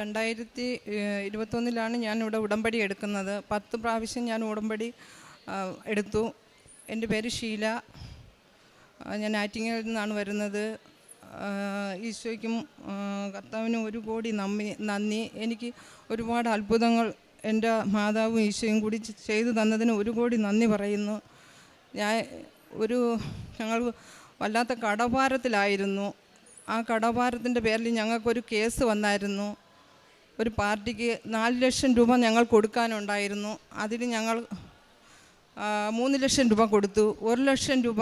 രണ്ടായിരത്തി ഇരുപത്തൊന്നിലാണ് ഞാൻ ഇവിടെ ഉടമ്പടി എടുക്കുന്നത്. പത്ത് പ്രാവശ്യം ഞാൻ ഉടമ്പടി എടുത്തു. എന്റെ പേര് ഷീല. ഞാൻ ആറ്റിങ്ങിൽ നിന്നാണ് വരുന്നത്. ഈശോയ്ക്കും കർത്താവിനും ഒരു കോടി നന്ദി നന്ദി. എനിക്ക് ഒരുപാട് അത്ഭുതങ്ങൾ എന്റെ മാതാവും ഈശോയും കൂടി ചെയ്തു തന്നതിന് ഒരു കോടി നന്ദി പറയുന്നു. ഞാൻ ഒരു ഞങ്ങൾ വല്ലാത്ത കടഭാരത്തിലായിരുന്നു. ആ കടഭാരത്തിന്റെ പേരിൽ ഞങ്ങൾക്കൊരു കേസ് വന്നായിരുന്നു. ഒരു പാർട്ടിക്ക് നാല് ലക്ഷം രൂപ ഞങ്ങൾ കൊടുക്കാനുണ്ടായിരുന്നു. അതിന് ഞങ്ങൾ മൂന്ന് ലക്ഷം രൂപ കൊടുത്തു. ഒരു ലക്ഷം രൂപ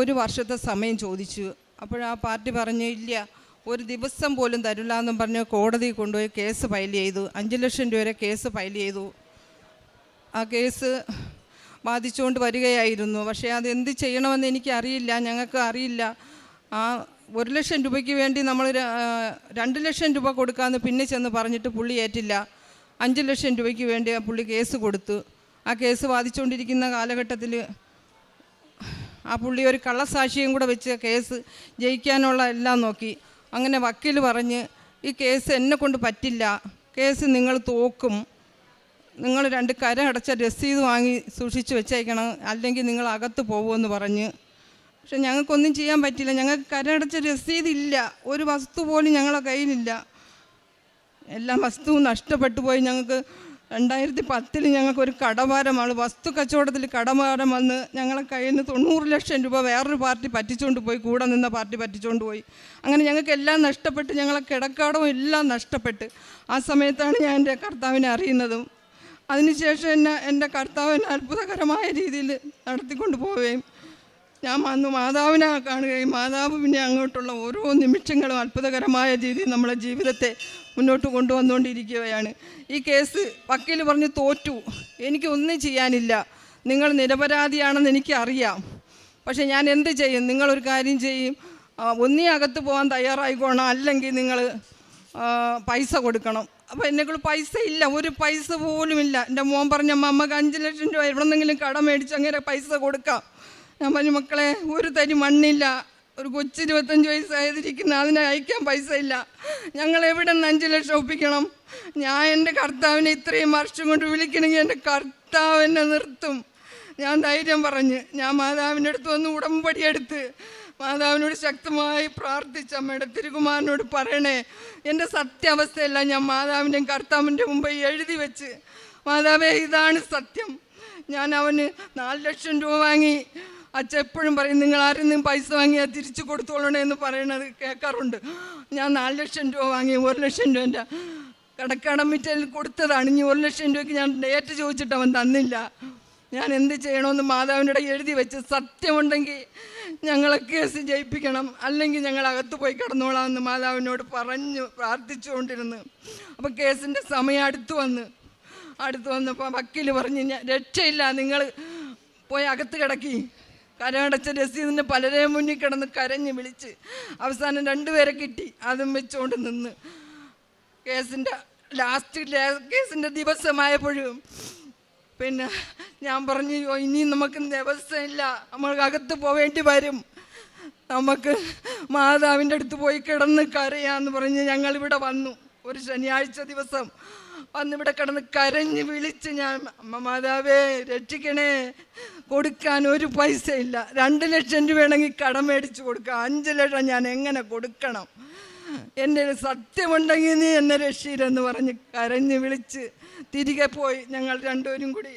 ഒരു വർഷത്തെ സമയം ചോദിച്ചു. അപ്പോഴാ പാർട്ടി പറഞ്ഞു ഇല്ല ഒരു ദിവസം പോലും തരില്ല എന്നും പറഞ്ഞ് കോടതി കൊണ്ടുപോയി കേസ് ഫയൽ ചെയ്തു. അഞ്ച് ലക്ഷം രൂപ വരെ കേസ് ഫയൽ ചെയ്തു. ആ കേസ് ബാധിച്ചുകൊണ്ട് വരികയായിരുന്നു. പക്ഷേ അത് എന്ത് ചെയ്യണമെന്ന് എനിക്ക് അറിയില്ല ഞങ്ങൾക്ക് അറിയില്ല. ആ ഒരു ലക്ഷം രൂപയ്ക്ക് വേണ്ടി നമ്മൾ രണ്ട് ലക്ഷം രൂപ കൊടുക്കാമെന്ന് പിന്നെ ചെന്ന് പറഞ്ഞിട്ട് പുള്ളി ഏറ്റില്ല. അഞ്ച് ലക്ഷം രൂപയ്ക്ക് വേണ്ടി ആ പുള്ളി കേസ് കൊടുത്തു. ആ കേസ് വാദിച്ചുകൊണ്ടിരിക്കുന്ന കാലഘട്ടത്തിൽ ആ പുള്ളി ഒരു കള്ളസാക്ഷിയും കൂടെ വെച്ച് കേസ് ജയിക്കാനുള്ള എല്ലാം നോക്കി. അങ്ങനെ വക്കീൽ പറഞ്ഞ് ഈ കേസ് എന്നെ കൊണ്ട് പറ്റില്ല. കേസ് നിങ്ങൾ തോക്കും. നിങ്ങൾ രണ്ട് കര അടച്ച രസീത് വാങ്ങി സൂക്ഷിച്ച് വെച്ചേക്കണം. അല്ലെങ്കിൽ നിങ്ങൾ അകത്ത് പോകുമെന്ന് പറഞ്ഞ് പക്ഷെ ഞങ്ങൾക്കൊന്നും ചെയ്യാൻ പറ്റില്ല. ഞങ്ങൾക്ക് കരടച്ച രസീതില്ല ഒരു വസ്തു പോലും ഞങ്ങളെ കയ്യിലില്ല. എല്ലാ വസ്തുവും നഷ്ടപ്പെട്ടു പോയി. ഞങ്ങൾക്ക് രണ്ടായിരത്തി പത്തിൽ ഞങ്ങൾക്കൊരു കടഭാരമാണ്. വസ്തു കച്ചവടത്തിൽ കടഭാരം വന്ന് ഞങ്ങളെ കയ്യിൽ നിന്ന് തൊണ്ണൂറ് ലക്ഷം രൂപ വേറൊരു പാർട്ടി പറ്റിച്ചുകൊണ്ട് പോയി. കൂടെ നിന്ന പാർട്ടി പറ്റിച്ചുകൊണ്ട് പോയി. അങ്ങനെ ഞങ്ങൾക്ക് എല്ലാം നഷ്ടപ്പെട്ട് ഞങ്ങളെ കിടക്കാടവും എല്ലാം നഷ്ടപ്പെട്ട്. ആ സമയത്താണ് ഞാൻ എന്റെ കർത്താവിനെ അറിയുന്നതും. അതിനുശേഷം എന്നെ എന്റെ കർത്താവിനെ അത്ഭുതകരമായ രീതിയിൽ നടത്തിക്കൊണ്ട് പോവുകയും ഞാൻ വന്ന് മാതാവിനെ കാണുകയും മാതാവ് പിന്നെ അങ്ങോട്ടുള്ള ഓരോ നിമിഷങ്ങളും അത്ഭുതകരമായ രീതിയിൽ നമ്മളെ ജീവിതത്തെ മുന്നോട്ട് കൊണ്ടുവന്നുകൊണ്ടിരിക്കുകയാണ്. ഈ കേസ് വക്കീൽ പറഞ്ഞ് തോറ്റു. എനിക്ക് ഒന്നും ചെയ്യാനില്ല. നിങ്ങൾ നിരപരാധിയാണെന്ന് എനിക്കറിയാം. പക്ഷേ ഞാൻ എന്ത് ചെയ്യും? നിങ്ങളൊരു കാര്യം ചെയ്യും. ഒന്നീ അകത്ത് പോകാൻ തയ്യാറായിക്കോണം. അല്ലെങ്കിൽ നിങ്ങൾ പൈസ കൊടുക്കണം. അപ്പോൾ എന്നെക്കൂടെ പൈസ ഇല്ല. ഒരു പൈസ പോലും ഇല്ല എന്റെ മോൻ പറഞ്ഞ അമ്മ അമ്മയ്ക്ക് അഞ്ച് ലക്ഷം രൂപ എവിടെന്നെങ്കിലും കടം മേടിച്ച് അങ്ങനെ പൈസ കൊടുക്കാം. ഞാൻ പറഞ്ഞു മക്കളെ ഒരു തരി മണ്ണില്ല. ഒരു കൊച്ചു ഇരുപത്തഞ്ച് വയസ്സായതിരിക്കുന്ന അതിനെ അയക്കാൻ പൈസ ഇല്ല ഞങ്ങൾ എവിടെ നിന്ന് അഞ്ച് ലക്ഷം ഒപ്പിക്കണം? ഞാൻ എന്റെ കർത്താവിനെ ഇത്രയും വർഷം കൊണ്ട് വിളിക്കണമെങ്കിൽ എന്റെ കർത്താവിനെ നിർത്തും. ഞാൻ ധൈര്യം പറഞ്ഞ് ഞാൻ മാതാവിന്റെ അടുത്ത് വന്ന് ഉടമ്പടി എടുത്ത് മാതാവിനോട് ശക്തമായി പ്രാർത്ഥിച്ച അമ്മയുടെ തിരുകുമാരനോട് പറയണേ എന്റെ സത്യാവസ്ഥയെല്ലാം ഞാൻ മാതാവിന്റെയും കർത്താവിന്റെ മുമ്പ് എഴുതി വെച്ച്. മാതാവേ ഇതാണ് സത്യം. ഞാൻ അവന് നാല് ലക്ഷം രൂപ വാങ്ങി. അച്ഛൻ എപ്പോഴും പറയും നിങ്ങൾ ആരും നിങ്ങൾ പൈസ വാങ്ങിയാൽ തിരിച്ചു കൊടുത്തോളണേ എന്ന് പറയണത് കേൾക്കാറുണ്ട് ഞാൻ നാല് ലക്ഷം രൂപ വാങ്ങി ഒരു ലക്ഷം രൂപന്റെ കടക്കടം വിറ്റൽ കൊടുത്തതാണ്. ഇനി ഒരു ലക്ഷം രൂപയ്ക്ക് ഞാൻ ഡേറ്റ് ചോദിച്ചിട്ട് അവൻ തന്നില്ല. ഞാൻ എന്ത് ചെയ്യണമെന്ന് മാതാവിന്റെ ഇടയിൽ എഴുതി വെച്ച് സത്യമുണ്ടെങ്കിൽ ഞങ്ങളെ കേസ് ജയിപ്പിക്കണം. അല്ലെങ്കിൽ ഞങ്ങൾ അകത്ത് പോയി കിടന്നോളാം എന്ന് മാതാവിനോട് പറഞ്ഞു പ്രാർത്ഥിച്ചുകൊണ്ടിരുന്നു. അപ്പോൾ കേസിന്റെ സമയം അടുത്ത് വന്ന് അടുത്ത് വന്നപ്പോൾ വക്കീൽ പറഞ്ഞ് ഞാൻ രക്ഷയില്ല നിങ്ങൾ പോയി അകത്ത് കിടക്കി. കരമടച്ച രസീതിന് പലരെയും മുന്നിൽ കിടന്ന് കരഞ്ഞ് വിളിച്ച് അവസാനം രണ്ടുപേരെ കിട്ടി. അതും വെച്ചുകൊണ്ട് നിന്ന്. കേസിന്റെ ലാസ്റ്റ് കേസിന്റെ ദിവസമായപ്പോഴും പിന്നെ ഞാൻ പറഞ്ഞു ഇനി നമുക്ക് ദിവസമില്ല. നമ്മൾക്ക് അകത്ത് പോവേണ്ടി വരും. നമുക്ക് മാതാവിന്റെ അടുത്ത് പോയി കിടന്ന് കരയാന്ന് പറഞ്ഞ് ഞങ്ങളിവിടെ വന്നു. ഒരു ശനിയാഴ്ച ദിവസം വന്നിവിടെ കിടന്ന് കരഞ്ഞ് വിളിച്ച് ഞാൻ അമ്മ മാതാവേ രക്ഷിക്കണേ. കൊടുക്കാൻ ഒരു പൈസ ഇല്ല രണ്ട് ലക്ഷം രൂപ വേണമെങ്കിൽ കടം മേടിച്ച് കൊടുക്കുക അഞ്ച് ലക്ഷം ഞാൻ എങ്ങനെ കൊടുക്കണം? എന്റെ സത്യമുണ്ടെങ്കിൽ നീ എന്നെ രക്ഷീരെന്ന് പറഞ്ഞ് കരഞ്ഞ് വിളിച്ച് തിരികെ പോയി ഞങ്ങൾ രണ്ടുപേരും കൂടി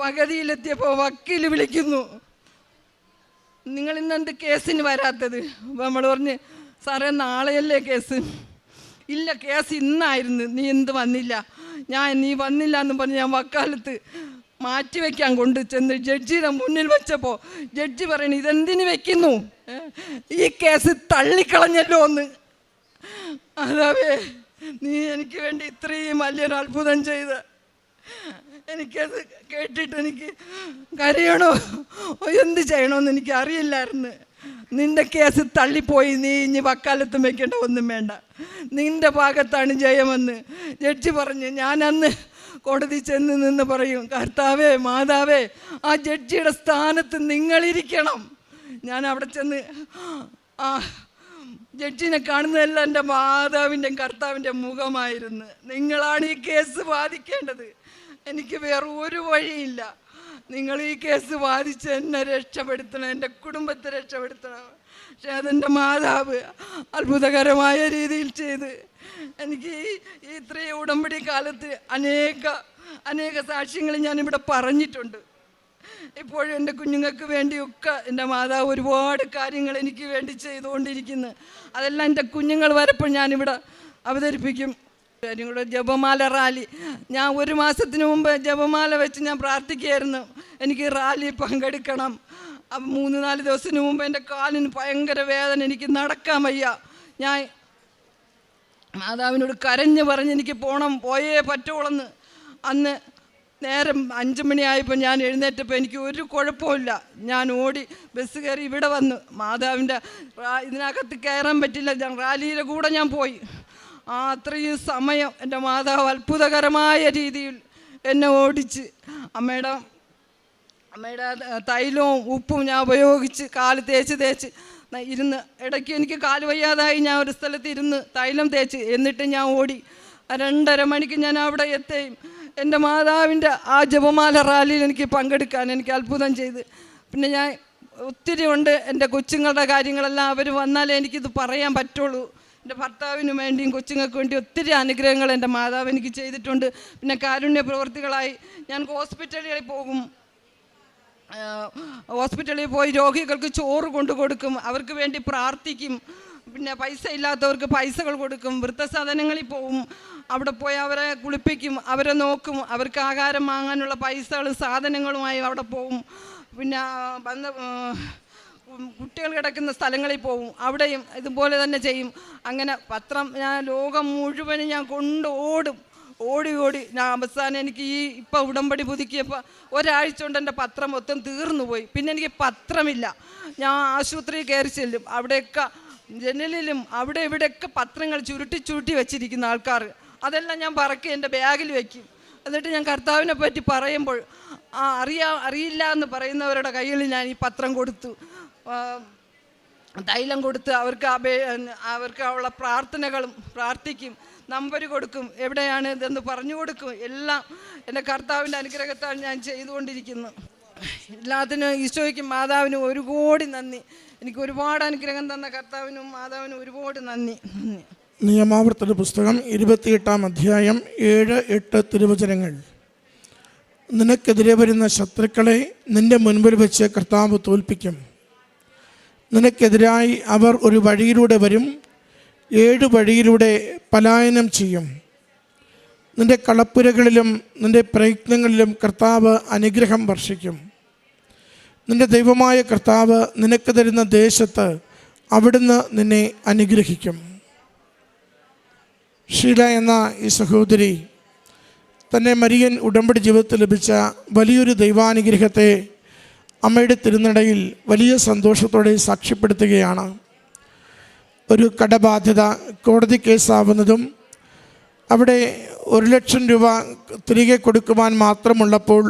പകുതിയിലെത്തിയപ്പോൾ വക്കീൽ വിളിക്കുന്നു. നിങ്ങൾ ഇന്നെന്ത് കേസിന് വരാത്തത്? നമ്മൾ പറഞ്ഞ് സാറേ നാളെയല്ലേ കേസ്? ഇല്ല കേസ് ഇന്നായിരുന്നു. നീ എന്ത് വന്നില്ല? ഞാൻ നീ വന്നില്ല എന്ന് പറഞ്ഞ് ഞാൻ വക്കാലത്ത് മാറ്റി വെക്കാൻ കൊണ്ട് ചെന്ന് ജഡ്ജിയുടെ മുന്നിൽ വെച്ചപ്പോൾ ജഡ്ജി പറയണ ഇതെന്തിന് വെക്കുന്നു? ഈ കേസ് തള്ളിക്കളഞ്ഞല്ലോ എന്ന്. അതാവേ നീ എനിക്ക് വേണ്ടി ഇത്രയും വലിയൊരു അത്ഭുതം ചെയ്ത് എനിക്കത് കേട്ടിട്ട് എനിക്ക് കരയണോ? എന്ത് ചെയ്യണമെന്ന് എനിക്ക് അറിയില്ലായിരുന്നു നിന്റെ കേസ് തള്ളിപ്പോയി നീ ഇനി വക്കാലത്തും വെക്കേണ്ട ഒന്നും വേണ്ട. നിന്റെ ഭാഗത്താണ് ജയമെന്ന് ജഡ്ജി പറഞ്ഞ് ഞാൻ അന്ന് കോടതി ചെന്ന് നിന്ന് പറയും കർത്താവേ മാതാവേ ആ ജഡ്ജിയുടെ സ്ഥാനത്ത് നിങ്ങളിരിക്കണം. ഞാൻ അവിടെ ചെന്ന് ആ ജഡ്ജിനെ കാണുന്നതെല്ലാം എന്റെ മാതാവിന്റെയും കർത്താവിന്റെ മുഖമായിരുന്നു. നിങ്ങളാണ് ഈ കേസ് ബാധിക്കേണ്ടത് എനിക്ക് വേറെ ഒരു വഴിയില്ല. നിങ്ങൾ ഈ കേസ് വാദിച്ച് എന്നെ രക്ഷപ്പെടുത്തണം എന്റെ കുടുംബത്തെ രക്ഷപ്പെടുത്തണം. പക്ഷെ അതെന്റെ മാതാവ് അത്ഭുതകരമായ രീതിയിൽ ചെയ്ത് എനിക്ക് ഈ ഇത്രയും ഉടമ്പടി കാലത്ത് അനേക അനേക സാക്ഷ്യങ്ങൾ ഞാനിവിടെ പറഞ്ഞിട്ടുണ്ട്. ഇപ്പോഴും എന്റെ കുഞ്ഞുങ്ങൾക്ക് വേണ്ടിയൊക്കെ എന്റെ മാതാവ് ഒരുപാട് കാര്യങ്ങൾ എനിക്ക് വേണ്ടി ചെയ്തുകൊണ്ടിരിക്കുന്നു. അതെല്ലാം എന്റെ കുഞ്ഞുങ്ങൾ വരപ്പോൾ ഞാനിവിടെ അവതരിപ്പിക്കും. നിങ്ങളുടെ ജപമാല റാലി. ഞാൻ ഒരു മാസത്തിന് മുമ്പ് ജപമാല വെച്ച് ഞാൻ പ്രാർത്ഥിക്കുകയായിരുന്നു. എനിക്ക് റാലി പങ്കെടുക്കണം. മൂന്ന് നാല് ദിവസത്തിന് മുമ്പ് എന്റെ കാലിന് ഭയങ്കര വേദന. എനിക്ക് നടക്കാൻ വയ്യ. ഞാൻ മാതാവിനോട് കരഞ്ഞു പറഞ്ഞ് എനിക്ക് പോകണം പോയേ പറ്റുള്ളെന്ന് അന്ന് നേരം അഞ്ച് മണിയായപ്പോൾ ഞാൻ എഴുന്നേറ്റപ്പോൾ എനിക്ക് ഒരു കുഴപ്പമില്ല ഞാൻ ഓടി ബസ് കയറി ഇവിടെ വന്നു. മാതാവിന്റെ ഇതിനകത്ത് കയറാൻ പറ്റില്ല. ഞാൻ റാലിയുടെ കൂടെ ഞാൻ പോയി. ആ അത്രയും സമയം എന്റെ മാതാവ് അത്ഭുതകരമായ രീതിയിൽ എന്നെ ഓടിച്ച് അമ്മയുടെ അമ്മയുടെ തൈലവും ഉപ്പും ഞാൻ ഉപയോഗിച്ച് കാൽ തേച്ച് തേച്ച് ഇരുന്ന് ഇടയ്ക്ക് എനിക്ക് കാൽ വയ്യാതായി ഞാൻ ഒരു സ്ഥലത്ത് ഇരുന്ന് തൈലം തേച്ച് എന്നിട്ട് ഞാൻ ഓടി. രണ്ടര മണിക്ക് ഞാൻ അവിടെ എത്തുകയും എന്റെ മാതാവിന്റെ ആ ജപമാല റാലിയിൽ എനിക്ക് പങ്കെടുക്കാൻ എനിക്ക് അത്ഭുതം ചെയ്ത്. പിന്നെ ഞാൻ ഒത്തിരി ഉണ്ട് എന്റെ കൊച്ചുങ്ങളുടെ കാര്യങ്ങളെല്ലാം അവർ വന്നാലേ എനിക്കിത് പറയാൻ പറ്റുള്ളൂ. എന്റെ ഭർത്താവിന് വേണ്ടിയും കൊച്ചുങ്ങൾക്ക് വേണ്ടി ഒത്തിരി അനുഗ്രഹങ്ങൾ എന്റെ മാതാവ് എനിക്ക് ചെയ്തിട്ടുണ്ട്. പിന്നെ കാരുണ്യ പ്രവർത്തികളായി ഞാൻ ഹോസ്പിറ്റലുകളിൽ പോകും. ഹോസ്പിറ്റലിൽ പോയി രോഗികൾക്ക് ചോറ് കൊണ്ടു കൊടുക്കും. അവർക്ക് വേണ്ടി പ്രാർത്ഥിക്കും. പിന്നെ പൈസ ഇല്ലാത്തവർക്ക് പൈസകൾ കൊടുക്കും. വൃദ്ധസദനങ്ങളിൽ പോവും. അവിടെ പോയി അവരെ കുളിപ്പിക്കും. അവരെ നോക്കും. അവർക്ക് ആഹാരം വാങ്ങാനുള്ള പൈസകളും സാധനങ്ങളുമായി അവിടെ പോവും. പിന്നെ ഉം, കുട്ടികൾ കിടക്കുന്ന സ്ഥലങ്ങളിൽ പോവും. അവിടെയും ഇതുപോലെ തന്നെ ചെയ്യും. അങ്ങനെ പത്രം ഞാൻ ലോകം മുഴുവനും ഞാൻ കൊണ്ട് ഓടും. ഓടി ഓടി. ഞാൻ അവസാനം എനിക്ക് ഈ ഇപ്പം ഉടമ്പടി പുതുക്കിയപ്പോൾ ഒരാഴ്ച കൊണ്ട് എന്റെ പത്രം മൊത്തം തീർന്നു പോയി. പിന്നെ എനിക്ക് പത്രമില്ല. ഞാൻ ആശുപത്രിയിൽ കയറി ചെല്ലും. അവിടെയൊക്കെ ജനലിലും അവിടെ ഇവിടെയൊക്കെ പത്രങ്ങൾ ചുരുട്ടി ചുരുട്ടി വെച്ചിരിക്കുന്ന ആൾക്കാർ. അതെല്ലാം ഞാൻ പറക്കി എന്റെ ബാഗിൽ വെക്കും. എന്നിട്ട് ഞാൻ കർത്താവിനെ പറ്റി പറയുമ്പോൾ ആ അറിയാ അറിയില്ല എന്ന് പറയുന്നവരുടെ കയ്യിൽ ഞാൻ ഈ പത്രം കൊടുത്തു. തൈലം കൊടുത്ത് അവർക്ക് അപേ അവർക്ക് ഉള്ള പ്രാർത്ഥനകളും പ്രാർത്ഥിക്കും നമ്പർ കൊടുക്കും എവിടെയാണ് ഇതെന്ന് പറഞ്ഞു കൊടുക്കും. എല്ലാം എന്റെ കർത്താവിന്റെ അനുഗ്രഹത്താൽ ഞാൻ ചെയ്തുകൊണ്ടിരിക്കുന്നു. എല്ലാത്തിനും ഈശോയ്ക്കും മാതാവിനും ഒരു കോടി നന്ദി. എനിക്ക് ഒരുപാട് അനുഗ്രഹം തന്ന കർത്താവിനും മാതാവിനും ഒരുപാട് നന്ദി. നന്ദി. നിയമാവർത്തന പുസ്തകം ഇരുപത്തിയെട്ടാം അധ്യായം ഏഴ് എട്ട് തിരുവചനങ്ങൾ. നിനക്കെതിരെ വരുന്ന ശത്രുക്കളെ നിന്റെ മുൻപിൽ വെച്ച് കർത്താവ് തോൽപ്പിക്കും. നിനക്കെതിരായി അവർ ഒരു വഴിയിലൂടെ വരും ഏഴ് വഴിയിലൂടെ പലായനം ചെയ്യും. നിന്റെ കളപ്പുരകളിലും നിന്റെ പ്രയത്നങ്ങളിലും കർത്താവ് അനുഗ്രഹം വർഷിക്കും. നിന്റെ ദൈവമായ കർത്താവ് നിനക്ക് തരുന്ന ദേശത്ത് അവിടുന്ന് നിന്നെ അനുഗ്രഹിക്കും. ഷീല എന്ന ഈ സഹോദരി തന്നെ മരിയൻ ഉടമ്പടി ജീവിതത്തിൽ ലഭിച്ച വലിയൊരു ദൈവാനുഗ്രഹത്തെ അമ്മയുടെ തിരുനടയിൽ വലിയ സന്തോഷത്തോടെ സാക്ഷ്യപ്പെടുത്തുകയാണ്. ഒരു കടബാധ്യത കോടതി കേസാവുന്നതും അവിടെ ഒരു ലക്ഷം രൂപ തിരികെ കൊടുക്കുവാൻ മാത്രമുള്ളപ്പോൾ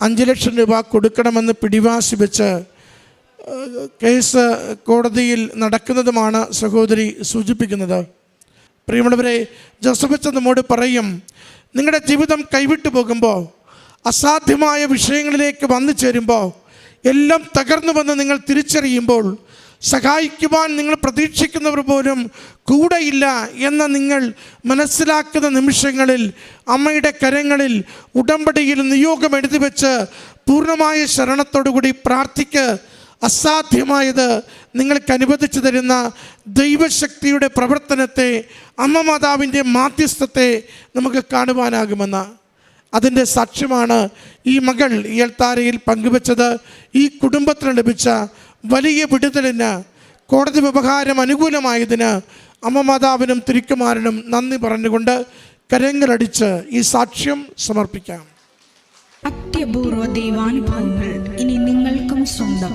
അഞ്ച് ലക്ഷം രൂപ കൊടുക്കണമെന്ന് പിടിവാശി വെച്ച് കേസ് കോടതിയിൽ നടക്കുന്നതുമാണ് സഹോദരി സൂചിപ്പിക്കുന്നത്. പ്രിയമുള്ളവരെ ജോസഫച്ച നമ്മോട് പറയും നിങ്ങളുടെ ജീവിതം കൈവിട്ടു പോകുമ്പോൾ അസാധ്യമായ വിഷയങ്ങളിലേക്ക് വന്നു ചേരുമ്പോൾ എല്ലാം തകർന്നു വന്ന് നിങ്ങൾ തിരിച്ചറിയുമ്പോൾ സഹായിക്കുവാൻ നിങ്ങൾ പ്രതീക്ഷിക്കുന്നവർ പോലും കൂടെയില്ല എന്ന് നിങ്ങൾ മനസ്സിലാക്കുന്ന നിമിഷങ്ങളിൽ അമ്മയുടെ കരങ്ങളിൽ ഉടമ്പടിയിൽ നിയോഗം എഴുതി വെച്ച് പൂർണമായ ശരണത്തോടുകൂടി പ്രാർത്ഥിക്ക്. അസാധ്യമായത് നിങ്ങൾക്ക് അനുവദിച്ചു തരുന്ന ദൈവശക്തിയുടെ പ്രവർത്തനത്തെ അമ്മ മാതാവിന്റെ മാധ്യസ്ഥത്തെ നമുക്ക് കാണുവാനാകുമെന്ന്. അതിന്റെ സാക്ഷ്യമാണ് ഈ മകൾ ഈ എൽത്താരയിൽ പങ്കുവച്ചത്. ഈ കുടുംബത്തിന് ലഭിച്ച വലിയ വിടുതലിന് കോടതി വ്യവഹാരം അനുകൂലമായതിന് അമ്മ മാതാവിനും തിരുക്കുമാരനും നന്ദി പറഞ്ഞുകൊണ്ട് കരങ്ങളടിച്ച് ഈ സാക്ഷ്യം സമർപ്പിക്കാം. അത്യപൂർവ ദൈവാനുഭവങ്ങൾ ഇനി നിങ്ങൾക്കും സ്വന്തം.